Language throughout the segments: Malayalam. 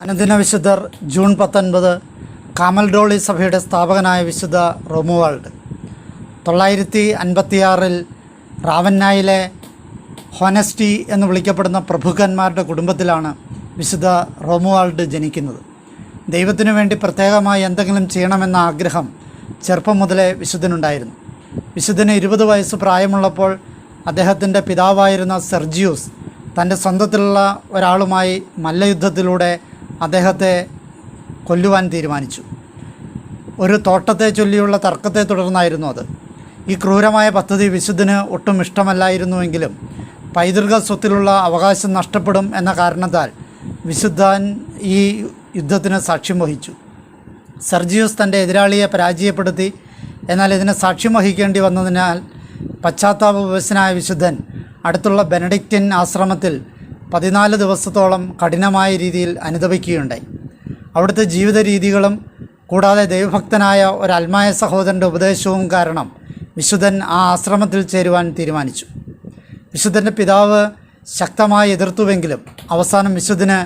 അനുദിന വിശുദ്ധർ ജൂൺ പത്തൊൻപത് കാമൽ ഡോളി സഭയുടെ സ്ഥാപകനായ വിശുദ്ധ റോമുവാൾഡ്. തൊള്ളായിരത്തി അൻപത്തിയാറിൽ റാവന്നായിലെ ഹോനസ്റ്റി എന്ന് വിളിക്കപ്പെടുന്ന പ്രഭുക്കന്മാരുടെ കുടുംബത്തിലാണ് വിശുദ്ധ റോമുവാൾഡ് ജനിക്കുന്നത്. ദൈവത്തിനു വേണ്ടി പ്രത്യേകമായി എന്തെങ്കിലും ചെയ്യണമെന്ന ആഗ്രഹം ചെറുപ്പം മുതലേ വിശുദ്ധനുണ്ടായിരുന്നു. വിശുദ്ധന് ഇരുപത് വയസ്സ് പ്രായമുള്ളപ്പോൾ അദ്ദേഹത്തിന്റെ പിതാവായിരുന്ന സെർജിയൂസ് തന്റെ സ്വന്തത്തിലുള്ള ഒരാളുമായി മല്ലയുദ്ധത്തിലൂടെ അദ്ദേഹത്തെ കൊല്ലുവാൻ തീരുമാനിച്ചു. ഒരു തോട്ടത്തെ ചൊല്ലിയുള്ള തർക്കത്തെ തുടർന്നായിരുന്നു അത്. ഈ ക്രൂരമായ പദ്ധതി വിശുദ്ധന് ഒട്ടും ഇഷ്ടമല്ലായിരുന്നുവെങ്കിലും പൈതൃക സ്വത്തിലുള്ള അവകാശം നഷ്ടപ്പെടും എന്ന കാരണത്താൽ വിശുദ്ധൻ ഈ യുദ്ധത്തിന് സാക്ഷ്യം വഹിച്ചു. സർജിയോസ് തന്റെ എതിരാളിയെ പരാജയപ്പെടുത്തി എന്നാൽ ഇതിന് സാക്ഷ്യം വഹിക്കേണ്ടി വന്നതിനാൽ പശ്ചാത്താപ വിവശനായ വിശുദ്ധൻ അടുത്തുള്ള ബെനഡിക്റ്റിൻ ആശ്രമത്തിൽ പതിനാല് ദിവസത്തോളം കഠിനമായ രീതിയിൽ അനുദപിക്കുകയുണ്ടായി. അവിടുത്തെ ജീവിത രീതികളും കൂടാതെ ദൈവഭക്തനായ ഒരു അൽമായ സഹോദരന്റെ ഉപദേശവും കാരണം വിശുദ്ധൻ ആ ആശ്രമത്തിൽ ചേരുവാൻ തീരുമാനിച്ചു. വിശുദ്ധന്റെ പിതാവ് ശക്തമായി എതിർത്തുവെങ്കിലും അവസാനം വിശുദ്ധന്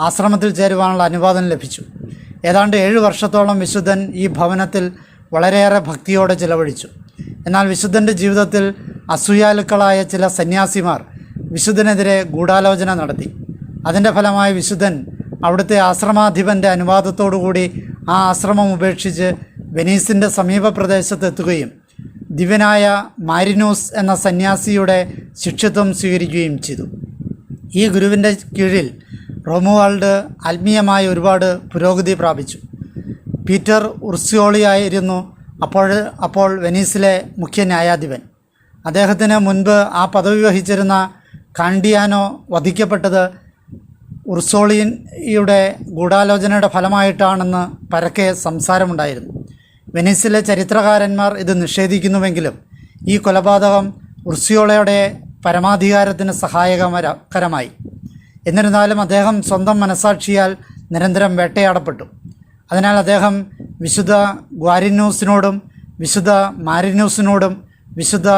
ആശ്രമത്തിൽ ചേരുവാനുള്ള അനുവാദം ലഭിച്ചു. ഏതാണ്ട് ഏഴ് വർഷത്തോളം വിശുദ്ധൻ ഈ ഭവനത്തിൽ വളരെയേറെ ഭക്തിയോടെ ചിലവഴിച്ചു. എന്നാൽ വിശുദ്ധന്റെ ജീവിതത്തിൽ അസൂയാലുക്കളായ ചില സന്യാസിമാർ വിശുദ്ധനെതിരെ ഗൂഢാലോചന നടത്തി. അതിന്റെ ഫലമായി വിശുദ്ധൻ അവിടുത്തെ ആശ്രമാധിപന്റെ അനുവാദത്തോടുകൂടി ആ ആശ്രമം ഉപേക്ഷിച്ച് വെനീസിന്റെ സമീപ പ്രദേശത്തെത്തുകയും ദിവ്യനായ മാരിനൂസ് എന്ന സന്യാസിയുടെ ശിക്ഷിത്വം സ്വീകരിക്കുകയും ചെയ്തു. ഈ ഗുരുവിന്റെ കീഴിൽ റോമുവാൾഡ് ആത്മീയമായി ഒരുപാട് പുരോഗതി പ്രാപിച്ചു. പീറ്റർ ഉർസിയോളിയായിരുന്നു അപ്പോൾ അപ്പോൾ വെനീസിലെ മുഖ്യ ന്യായാധിപൻ. അദ്ദേഹത്തിന് മുൻപ് ആ പദവി വഹിച്ചിരുന്ന കാണ്ടിയാനോ വധിക്കപ്പെട്ടത് ഉർസോളിയുടെ ഗൂഢാലോചനയുടെ ഫലമായിട്ടാണെന്ന് പരക്കെ സംസാരമുണ്ടായിരുന്നു. വെനീസിലെ ചരിത്രകാരന്മാർ ഇത് നിഷേധിക്കുന്നുവെങ്കിലും ഈ കൊലപാതകം ഉർസിയോളയുടെ പരമാധികാരത്തിന് സഹായകരമായി എന്നിരുന്നാലും അദ്ദേഹം സ്വന്തം മനസാക്ഷിയാൽ നിരന്തരം വേട്ടയാടപ്പെട്ടു. അതിനാൽ അദ്ദേഹം വിശുദ്ധ ഗ്വാരിന്യൂസിനോടും വിശുദ്ധ മാരിന്യൂസിനോടും വിശുദ്ധ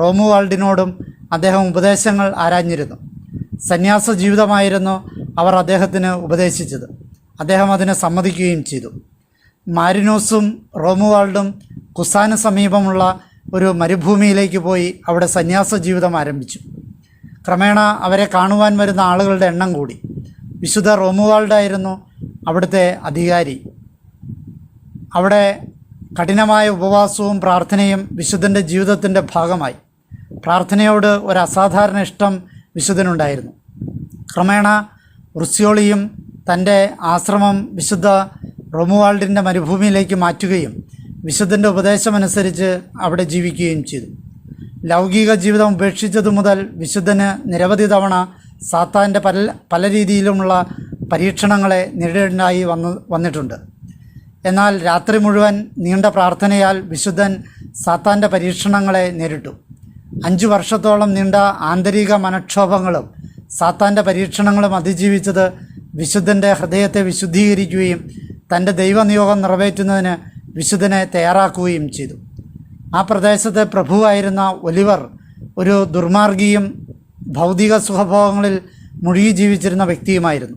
റോമുവാൾഡിനോടും അദ്ദേഹം ഉപദേശങ്ങൾ ആരാഞ്ഞിരുന്നു. സന്യാസ ജീവിതമായിരുന്നു അവർ അദ്ദേഹത്തിന് ഉപദേശിച്ചത്. അദ്ദേഹം അതിന് സമ്മതിക്കുകയും ചെയ്തു. മാരിനോസും റോമുവാൾഡും കുസാന് സമീപമുള്ള ഒരു മരുഭൂമിയിലേക്ക് പോയി അവിടെ സന്യാസ ജീവിതം ആരംഭിച്ചു. ക്രമേണ അവരെ കാണുവാൻ വരുന്ന ആളുകളുടെ എണ്ണം കൂടി. വിശുദ്ധ റോമുവാൾഡായിരുന്നു അവിടുത്തെ അധികാരി. അവിടെ കഠിനമായ ഉപവാസവും പ്രാർത്ഥനയും വിശുദ്ധന്റെ ജീവിതത്തിന്റെ ഭാഗമായി. പ്രാർത്ഥനയോട് ഒരു അസാധാരണ ഇഷ്ടം വിശുദ്ധനുണ്ടായിരുന്നു. ക്രമേണ റുസ്യോളിയും തന്റെ ആശ്രമം വിശുദ്ധ റൊമുവാൾഡിന്റെ മരുഭൂമിയിലേക്ക് മാറ്റുകയും വിശുദ്ധന്റെ ഉപദേശമനുസരിച്ച് അവിടെ ജീവിക്കുകയും ചെയ്തു. ലൗകിക ജീവിതം ഉപേക്ഷിച്ചതു മുതൽ വിശുദ്ധന് നിരവധി തവണ സാത്താന്റെ പല പല രീതിയിലുമുള്ള പരീക്ഷണങ്ങളെ നേരിടേണ്ടതായി വന്നു വന്നിട്ടുണ്ട്. എന്നാൽ രാത്രി മുഴുവൻ നീണ്ട പ്രാർത്ഥനയാൽ വിശുദ്ധൻ സാത്താന്റെ പരീക്ഷണങ്ങളെ നേരിട്ടു. അഞ്ചു വർഷത്തോളം നീണ്ട ആന്തരിക മനക്ഷോഭങ്ങളും സാത്താന്റെ പരീക്ഷണങ്ങളും അതിജീവിച്ചത് വിശുദ്ധന്റെ ഹൃദയത്തെ വിശുദ്ധീകരിക്കുകയും തന്റെ ദൈവനിയോഗം നിറവേറ്റുന്നതിന് വിശുദ്ധനെ തയ്യാറാക്കുകയും ചെയ്തു. ആ പ്രദേശത്തെ പ്രഭുവായിരുന്ന ഒലിവർ ഒരു ദുർമാർഗിയും ഭൗതിക സുഖഭോഗങ്ങളിൽ മുഴുകി ജീവിച്ചിരുന്ന വ്യക്തിയുമായിരുന്നു.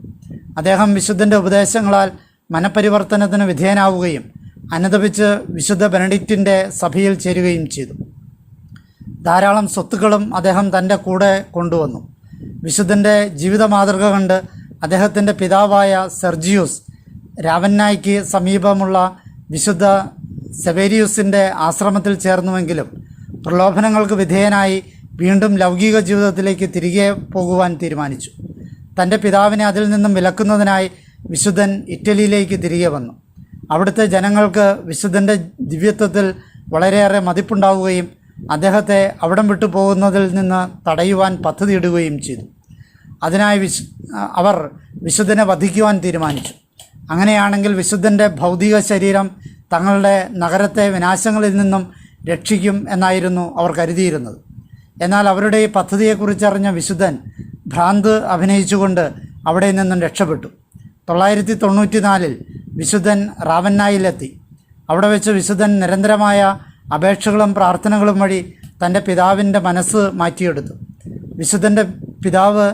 അദ്ദേഹം വിശുദ്ധന്റെ ഉപദേശങ്ങളാൽ മനപരിവർത്തനത്തിന് വിധേയനാവുകയും അനുദപിച്ച് വിശുദ്ധ ബെനഡിക്റ്റിന്റെ സഭയിൽ ചേരുകയും ചെയ്തു. ധാരാളം സ്വത്തുക്കളും അദ്ദേഹം തന്റെ കൂടെ കൊണ്ടുവന്നു. വിശുദ്ധന്റെ ജീവിത മാതൃക കണ്ട് അദ്ദേഹത്തിന്റെ പിതാവായ സെർജിയൂസ് രാവന്നായ്ക്ക് സമീപമുള്ള വിശുദ്ധ സെവേരിയൂസിന്റെ ആശ്രമത്തിൽ ചേർന്നുവെങ്കിലും പ്രലോഭനങ്ങൾക്ക് വിധേയനായി വീണ്ടും ലൗകിക ജീവിതത്തിലേക്ക് തിരികെ പോകുവാൻ തീരുമാനിച്ചു. തന്റെ പിതാവിനെ അതിൽ നിന്നും വിലക്കുന്നതിനായി വിശുദ്ധൻ ഇറ്റലിയിലേക്ക് തിരികെ വന്നു. അവിടുത്തെ ജനങ്ങൾക്ക് വിശുദ്ധന്റെ ദിവ്യത്വത്തിൽ വളരെയേറെ മതിപ്പുണ്ടാവുകയും അദ്ദേഹത്തെ അവിടം വിട്ടു പോകുന്നതിൽ നിന്ന് തടയുവാൻ പദ്ധതിയിടുകയും ചെയ്തു. അതിനായി വിശു അവർ വിശുദ്ധനെ വധിക്കുവാൻ തീരുമാനിച്ചു. അങ്ങനെയാണെങ്കിൽ വിശുദ്ധന്റെ ഭൗതിക ശരീരം തങ്ങളുടെ നഗരത്തെ വിനാശങ്ങളിൽ നിന്നും രക്ഷിക്കും എന്നായിരുന്നു അവർ കരുതിയിരുന്നത്. എന്നാൽ അവരുടെ ഈ പദ്ധതിയെക്കുറിച്ചറിഞ്ഞ വിശുദ്ധൻ ഭ്രാന്ത് അഭിനയിച്ചുകൊണ്ട് അവിടെ നിന്നും രക്ഷപ്പെട്ടു. തൊള്ളായിരത്തി തൊണ്ണൂറ്റി നാലിൽ വിശുദ്ധൻ റാവന്നായിലെത്തി. അവിടെ വെച്ച് വിശുദ്ധൻ നിരന്തരമായ അപേക്ഷകളും പ്രാർത്ഥനകളും വഴി തന്റെ പിതാവിന്റെ മനസ്സ് മാറ്റിയെടുത്തു. വിശുദ്ധന്റെ പിതാവ്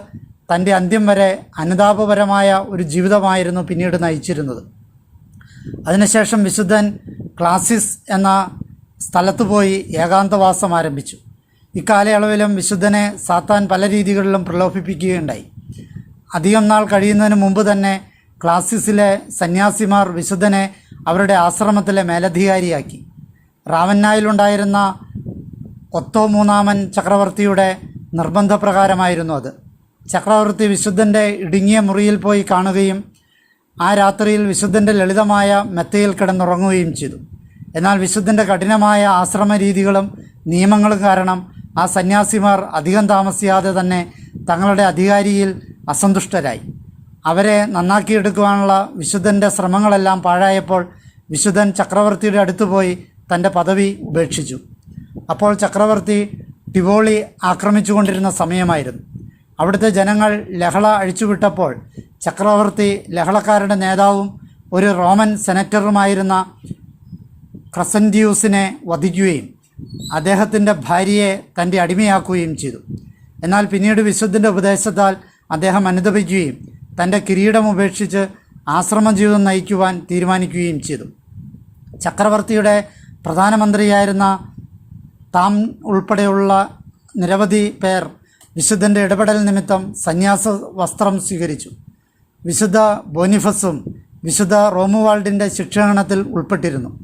തന്റെ അന്ത്യം വരെ അനുതാപപരമായ ഒരു ജീവിതമായിരുന്നു പിന്നീട് നയിച്ചിരുന്നത്. അതിനുശേഷം വിശുദ്ധൻ ക്ലാസിസ് എന്ന സ്ഥലത്ത് പോയി ഏകാന്തവാസം ആരംഭിച്ചു. ഇക്കാലയളവിലും വിശുദ്ധനെ സാത്താൻ പല രീതികളിലും പ്രലോഭിപ്പിക്കുകയുണ്ടായി. അധികം നാൾ കഴിയുന്നതിന് മുമ്പ് തന്നെ ക്ലാസിസിലെ സന്യാസിമാർ വിശുദ്ധനെ അവരുടെ ആശ്രമത്തിലെ മേലധികാരിയാക്കി. റാവന്നായിലുണ്ടായിരുന്ന ഒത്തോ മൂന്നാമൻ ചക്രവർത്തിയുടെ നിർബന്ധപ്രകാരമായിരുന്നു അത്. ചക്രവർത്തി വിശുദ്ധന്റെ ഇടുങ്ങിയ മുറിയിൽ പോയി കാണുകയും ആ രാത്രിയിൽ വിശുദ്ധന്റെ ലളിതമായ മെത്തയിൽ കിടന്നുറങ്ങുകയും ചെയ്തു. എന്നാൽ വിശുദ്ധന്റെ കഠിനമായ ആശ്രമ രീതികളും നിയമങ്ങളും കാരണം ആ സന്യാസിമാർ അധികം താമസിയാതെ തന്നെ തങ്ങളുടെ അധികാരിയിൽ അസന്തുഷ്ടരായി. അവരെ നന്നാക്കിയെടുക്കുവാനുള്ള വിശുദ്ധന്റെ ശ്രമങ്ങളെല്ലാം പാഴായപ്പോൾ വിശുദ്ധൻ ചക്രവർത്തിയുടെ അടുത്ത് പോയി തന്റെ പദവി ഉപേക്ഷിച്ചു. അപ്പോൾ ചക്രവർത്തി ടിവോളി ആക്രമിച്ചുകൊണ്ടിരുന്ന സമയമായിരുന്നു. അവിടുത്തെ ജനങ്ങൾ ലഹള അഴിച്ചുവിട്ടപ്പോൾ ചക്രവർത്തി ലഹളക്കാരുടെ നേതാവും ഒരു റോമൻ സെനറ്ററുമായിരുന്ന ക്രസൻഡ്യൂസിനെ വധിക്കുകയും അദ്ദേഹത്തിന്റെ ഭാര്യയെ തന്റെ അടിമയാക്കുകയും ചെയ്തു. എന്നാൽ പിന്നീട് വിശുദ്ധന്റെ ഉപദേശത്താൽ അദ്ദേഹം അനുദപിക്കുകയും തന്റെ കിരീടം ഉപേക്ഷിച്ച് ആശ്രമ ജീവിതം നയിക്കുവാൻ തീരുമാനിക്കുകയും ചെയ്തു. ചക്രവർത്തിയുടെ പ്രധാനമന്ത്രിയായിരുന്ന താം ഉൾപ്പെടെയുള്ള നിരവധി പേർ വിശുദ്ധന്റെ ഇടപെടൽ നിമിത്തം സന്യാസ വസ്ത്രം സ്വീകരിച്ചു. വിശുദ്ധ ബോനിഫസും വിശുദ്ധ റോമുവാൾഡിന്റെ ശിക്ഷണത്തിൽ ഉൾപ്പെട്ടിരുന്നു.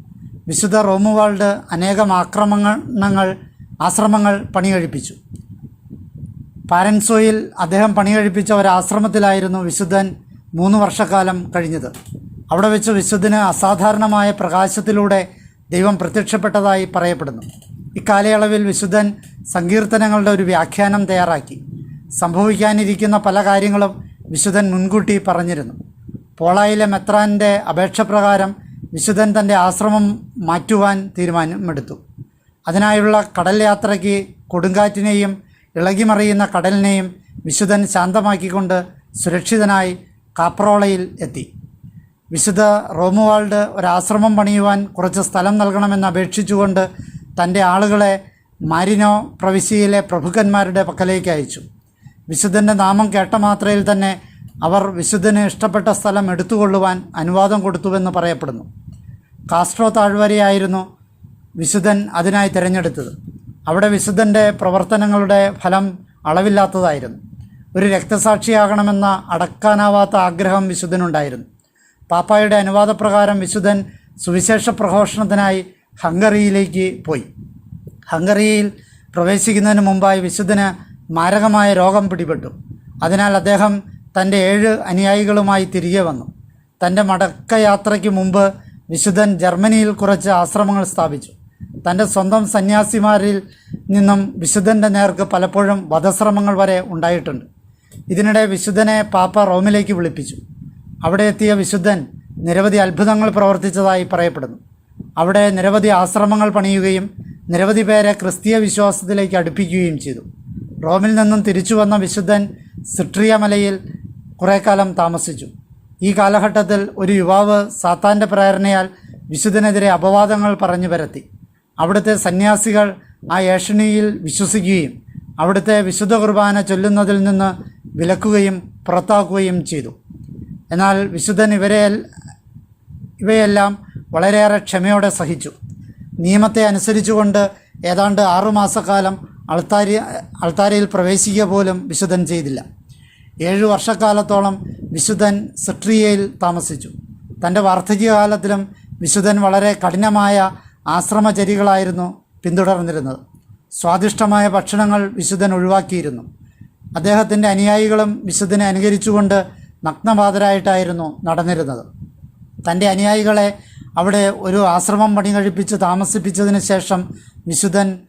വിശുദ്ധ റോമുവാൾഡ് അനേകം ആക്രമണങ്ങൾ ആശ്രമങ്ങൾ പണികഴിപ്പിച്ചു. പാരൻസോയിൽ അദ്ദേഹം പണികഴിപ്പിച്ച ഒരാശ്രമത്തിലായിരുന്നു വിശുദ്ധൻ മൂന്ന് വർഷക്കാലം കഴിഞ്ഞത്. അവിടെ വെച്ച് വിശുദ്ധന് അസാധാരണമായ പ്രകാശത്തിലൂടെ ദൈവം പ്രത്യക്ഷപ്പെട്ടതായി പറയപ്പെടുന്നു. ഇക്കാലയളവിൽ വിശുദ്ധൻ സങ്കീർത്തനങ്ങളുടെ ഒരു വ്യാഖ്യാനം തയ്യാറാക്കി. സംഭവിക്കാനിരിക്കുന്ന പല കാര്യങ്ങളും വിശുദ്ധൻ മുൻകൂട്ടി പറഞ്ഞിരുന്നു. പോളായിലെ മെത്രാന്റെ അപേക്ഷ പ്രകാരം വിശുദ്ധൻ തന്റെ ആശ്രമം മാറ്റുവാൻ തീരുമാനമെടുത്തു. അതിനായുള്ള കടൽ യാത്രയ്ക്ക് കൊടുങ്കാറ്റിനെയും ഇളകിമറിയുന്ന കടലിനെയും വിശുദ്ധൻ ശാന്തമാക്കിക്കൊണ്ട് സുരക്ഷിതനായി കാപ്രോളയിൽ എത്തി. വിശുദ്ധ റോമുവാൾഡ് ഒരാശ്രമം പണിയുവാൻ കുറച്ച് സ്ഥലം നൽകണമെന്ന് അപേക്ഷിച്ചുകൊണ്ട് തന്റെ ആളുകളെ മാരിനോ പ്രവിശ്യയിലെ പ്രഭുക്കന്മാരുടെ പക്കലേക്ക് അയച്ചു. വിശുദ്ധന്റെ നാമം കേട്ട മാത്രയിൽ തന്നെ അവർ വിശുദ്ധന് ഇഷ്ടപ്പെട്ട സ്ഥലം എടുത്തുകൊള്ളുവാൻ അനുവാദം കൊടുത്തുവെന്ന് പറയപ്പെടുന്നു. കാസ്ട്രോ താഴ്വരയായിരുന്നു വിശുദ്ധൻ അതിനായി തിരഞ്ഞെടുത്തത്. അവിടെ വിശുദ്ധന്റെ പ്രവർത്തനങ്ങളുടെ ഫലം അളവില്ലാത്തതായിരുന്നു. ഒരു രക്തസാക്ഷിയാകണമെന്ന അടക്കാനാവാത്ത ആഗ്രഹം വിശുദ്ധനുണ്ടായിരുന്നു. പാപ്പായുടെ അനുവാദപ്രകാരം വിശുദ്ധൻ സുവിശേഷ പ്രഘോഷണത്തിനായി ഹംഗറിയിലേക്ക് പോയി. ഹംഗറിയിൽ പ്രവേശിക്കുന്നതിന് മുമ്പായി വിശുദ്ധന് മാരകമായ രോഗം പിടിപെട്ടു. അതിനാൽ അദ്ദേഹം തന്റെ ഏഴ് അനുയായികളുമായി തിരികെ വന്നു. തന്റെ മടക്കയാത്രയ്ക്ക് മുമ്പ് വിശുദ്ധൻ ജർമ്മനിയിൽ കുറച്ച് ആശ്രമങ്ങൾ സ്ഥാപിച്ചു. തന്റെ സ്വന്തം സന്യാസിമാരിൽ നിന്നും വിശുദ്ധന്റെ നേർക്ക് പലപ്പോഴും വധശ്രമങ്ങൾ വരെ ഉണ്ടായിട്ടുണ്ട്. ഇതിനിടെ വിശുദ്ധനെ പാപ്പ റോമിലേക്ക് വിളിപ്പിച്ചു. അവിടെ എത്തിയ വിശുദ്ധൻ നിരവധി അത്ഭുതങ്ങൾ പ്രവർത്തിച്ചതായി പറയപ്പെടുന്നു. അവിടെ നിരവധി ആശ്രമങ്ങൾ പണിയുകയും നിരവധി പേരെ ക്രിസ്തീയ വിശ്വാസത്തിലേക്ക് അടുപ്പിക്കുകയും ചെയ്തു. റോമിൽ നിന്നും തിരിച്ചു വന്ന വിശുദ്ധൻ സിട്രിയ മലയിൽ കുറേ കാലം താമസിച്ചു. ഈ കാലഘട്ടത്തിൽ ഒരു യുവാവ് സാത്താന്റെ പ്രേരണയാൽ വിശുദ്ധനെതിരെ അപവാദങ്ങൾ പറഞ്ഞു പരത്തി. അവിടുത്തെ സന്യാസികൾ ആ ഏഷണിയിൽ വിശ്വസിക്കുകയും അവിടുത്തെ വിശുദ്ധ കുർബാന ചൊല്ലുന്നതിൽ നിന്ന് വിലക്കുകയും പുറത്താക്കുകയും ചെയ്തു. എന്നാൽ വിശുദ്ധൻ ഇവരെ ഇവയെല്ലാം വളരെയേറെ ക്ഷമയോടെ സഹിച്ചു. നിയമത്തെ അനുസരിച്ചുകൊണ്ട് ഏതാണ്ട് ആറുമാസക്കാലം അൾത്താരി അൾത്താരയിൽ പ്രവേശിക്കുക പോലും വിശുദ്ധൻ ചെയ്തില്ല. ഏഴു വർഷക്കാലത്തോളം വിശുദ്ധൻ സിട്രിയയിൽ താമസിച്ചു. തന്റെ വാർദ്ധക്യകാലത്തിലും വിശുദ്ധൻ വളരെ കഠിനമായ ആശ്രമചര്യകളായിരുന്നു പിന്തുടർന്നിരുന്നത്. സ്വാദിഷ്ടമായ ഭക്ഷണങ്ങൾ വിശുദ്ധൻ ഒഴിവാക്കിയിരുന്നു. അദ്ദേഹത്തിന്റെ അനുയായികളും വിശുദ്ധനെ അനുകരിച്ചുകൊണ്ട് നഗ്നപാതരായിട്ടായിരുന്നു നടന്നിരുന്നത്. തന്റെ അനുയായികളെ അവിടെ ഒരു ആശ്രമം പണി കഴിപ്പിച്ച് താമസിപ്പിച്ചതിന് ശേഷം വിശുദ്ധൻ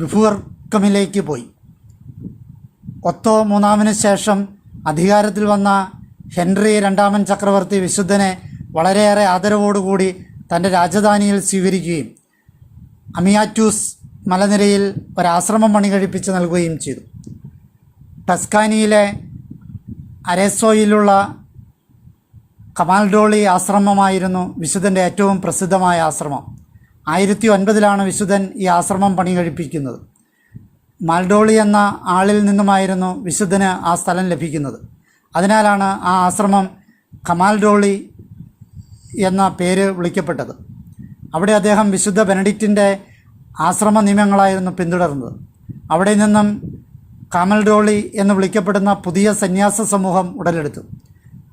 ബിഫുവർക്കമിലേക്ക് പോയി. ഒത്തോ മൂന്നാമിന് ശേഷം അധികാരത്തിൽ വന്ന ഹെൻറി രണ്ടാമൻ ചക്രവർത്തി വിശുദ്ധനെ വളരെയേറെ ആദരവോടുകൂടി തന്റെ രാജധാനിയിൽ സ്വീകരിക്കുകയും അമിയാറ്റൂസ് മലനിരയിൽ ഒരാശ്രമം പണി കഴിപ്പിച്ച് നൽകുകയും ചെയ്തു. ടസ്കാനിയിലെ അരേസോയിലുള്ള കമാൽഡോളി ആശ്രമമായിരുന്നു വിശുദ്ധന്റെ ഏറ്റവും പ്രസിദ്ധമായ ആശ്രമം. ആയിരത്തി ഒൻപതിലാണ് വിശുദ്ധൻ ഈ ആശ്രമം പണി കഴിപ്പിക്കുന്നത് മാൽഡോളി എന്ന ആളിൽ നിന്നുമായിരുന്നു വിശുദ്ധന് ആ സ്ഥലം ലഭിക്കുന്നത്. അതിനാലാണ് ആ ആശ്രമം കമാൽഡോളി എന്ന പേര് വിളിക്കപ്പെട്ടത്. അവിടെ അദ്ദേഹം വിശുദ്ധ ബെനഡിക്റ്റിന്റെ ആശ്രമ നിയമങ്ങളായിരുന്നു പിന്തുടർന്നത്. അവിടെ നിന്നും കാമൽഡോളി എന്ന് വിളിക്കപ്പെടുന്ന പുതിയ സന്യാസ സമൂഹം ഉടലെടുത്തു.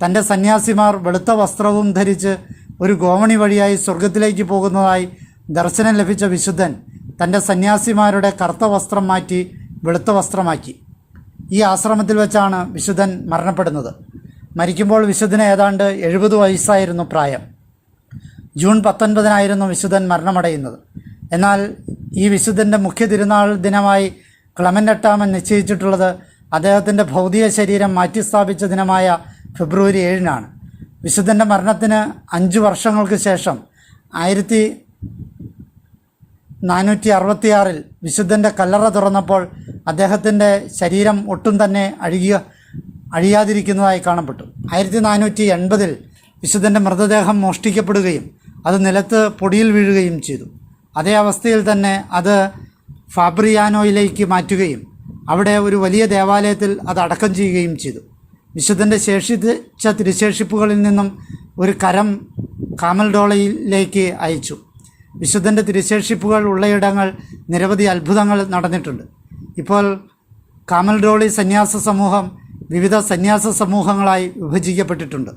തന്റെ സന്യാസിമാർ വെളുത്ത വസ്ത്രവും ധരിച്ച് ഒരു ഗോവണി വഴിയായി സ്വർഗത്തിലേക്ക് പോകുന്നതായി ദർശനം ലഭിച്ച വിശുദ്ധൻ തന്റെ സന്യാസിമാരുടെ കറുത്ത വസ്ത്രം മാറ്റി വെളുത്ത വസ്ത്രമാക്കി. ഈ ആശ്രമത്തിൽ വെച്ചാണ് വിശുദ്ധൻ മരണപ്പെടുന്നത്. മരിക്കുമ്പോൾ വിശുദ്ധന് ഏതാണ്ട് എഴുപത് വയസ്സായിരുന്നു പ്രായം. ജൂൺ പത്തൊൻപതിനായിരുന്നു വിശുദ്ധൻ മരണമടയുന്നത്. എന്നാൽ ഈ വിശുദ്ധന്റെ മുഖ്യ തിരുനാൾ ദിനമായി ക്ലമന്റ് എട്ടാമൻ നിശ്ചയിച്ചിട്ടുള്ളത് അദ്ദേഹത്തിന്റെ ഭൗതിക ശരീരം മാറ്റിസ്ഥാപിച്ച ദിനമായ ഫെബ്രുവരി ഏഴിനാണ്. വിശുദ്ധന്റെ മരണത്തിന് അഞ്ച് വർഷങ്ങൾക്ക് ശേഷം ആയിരത്തി നാനൂറ്റി അറുപത്തിയാറിൽ വിശുദ്ധന്റെ കല്ലറ തുറന്നപ്പോൾ അദ്ദേഹത്തിന്റെ ശരീരം ഒട്ടും തന്നെ അഴുകിയ അഴിയാതിരിക്കുന്നതായി കാണപ്പെട്ടു. ആയിരത്തി നാനൂറ്റി എൺപതിൽ വിശുദ്ധന്റെ മൃതദേഹം മോഷ്ടിക്കപ്പെടുകയും അത് നിലത്ത് പൊടിയിൽ വീഴുകയും ചെയ്തു. അതേ അവസ്ഥയിൽ തന്നെ അത് ഫാബ്രിയാനോയിലേക്ക് മാറ്റുകയും അവിടെ ഒരു വലിയ ദേവാലയത്തിൽ അത് അടക്കം ചെയ്യുകയും ചെയ്തു. വിശുദ്ധന്റെ ശേഷിച്ച തിരുശേഷിപ്പുകളിൽ നിന്നും ഒരു കരം കാമൽഡോളയിലേക്ക് അയച്ചു. വിശുദ്ധന്റെ തിരുശേഷിപ്പുകൾ ഉള്ളയിടങ്ങൾ നിരവധി അത്ഭുതങ്ങൾ നടന്നിട്ടുണ്ട്. ഇപ്പോൾ കാമൽഡോളി സന്യാസ സമൂഹം വിവിധ സന്യാസ സമൂഹങ്ങളായി വിഭജിക്കപ്പെട്ടിട്ടുണ്ട്.